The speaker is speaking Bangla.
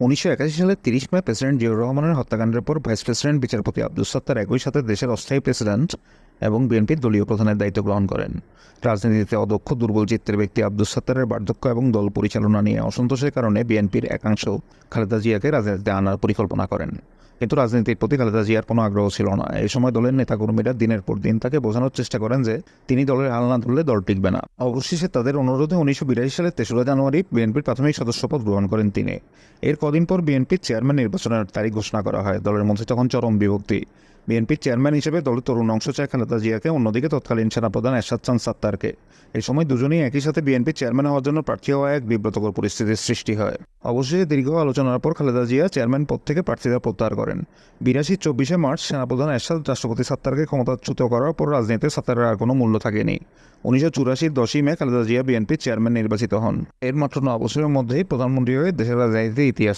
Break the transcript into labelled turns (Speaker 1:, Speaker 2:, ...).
Speaker 1: উনিশশো একাশি সালের তিরিশ মে প্রেসিডেন্ট জিয়াউর রহমানের হত্যাকাণ্ডের পর ভাইস প্রেসিডেন্ট বিচারপতি আব্দুল সত্তার একই সাথে দেশের অস্থায়ী প্রেসিডেন্ট এবং বিএনপির দলীয় প্রধানের দায়িত্ব গ্রহণ করেন। রাজনীতিতে অদক্ষ, দুর্বল চিত্রের ব্যক্তি আব্দুল সত্তারের বার্ধক্য এবং দল পরিচালনা নিয়ে অসন্তোষের কারণে বিএনপির একাংশ খালেদা জিয়াকে রাজনীতিতে আনার পরিকল্পনা করেন। কিন্তু রাজনীতির প্রতি খালেদা জিয়ার কোনো আগ্রহ ছিল না। এই সময় দলের নেতাকর্মীরা দিনের পর দিন তাকে বোঝানোর চেষ্টা করেন যে তিনি দলের হাল না ধরলে দল টিকবে না। অবশেষে তাদের অনুরোধে উনিশশো বিরাশি সালের তেসরা জানুয়ারি বিএনপির প্রাথমিক সদস্যপদ গ্রহণ করেন তিনি। এর কদিন পর বিএনপির চেয়ারম্যান নির্বাচনের তারিখ ঘোষণা করা হয়। দলের মধ্যে তখন চরম বিভক্তি। বিএনপির চেয়ারম্যান হিসেবে দলের তরুণ অংশ চায় খালেদা জিয়াকে, অন্যদিকে তৎকালীন সেনাপ্রধান এরশাদ চান সাত্তারকে। এই সময় দুজনেই একই সাথে বিএনপির চেয়ারম্যান হওয়ার জন্য প্রার্থী হওয়া এক বিব্রতকর পরিস্থিতির সৃষ্টি হয়। অবশেষে দীর্ঘ আলোচনার পর খালেদা জিয়া চেয়ারম্যান পদ থেকে প্রার্থীরা প্রত্যাহার করেন। বিরাশি চব্বিশে মার্চ সেনাপ্রধান এরশাদ রাষ্ট্রপতি সাত্তারকে ক্ষমতাচ্যুত করার পর রাজনীতিতে সাত্তারের আর কোনো মূল্য থাকেনি। উনিশশো চুরাশির দশই মে খালেদা জিয়া বিএনপির চেয়ারম্যান নির্বাচিত হন। এর মাত্র ন বছরের মধ্যেই প্রধানমন্ত্রী হয়ে দেশের রাজনীতিতে ইতিহাস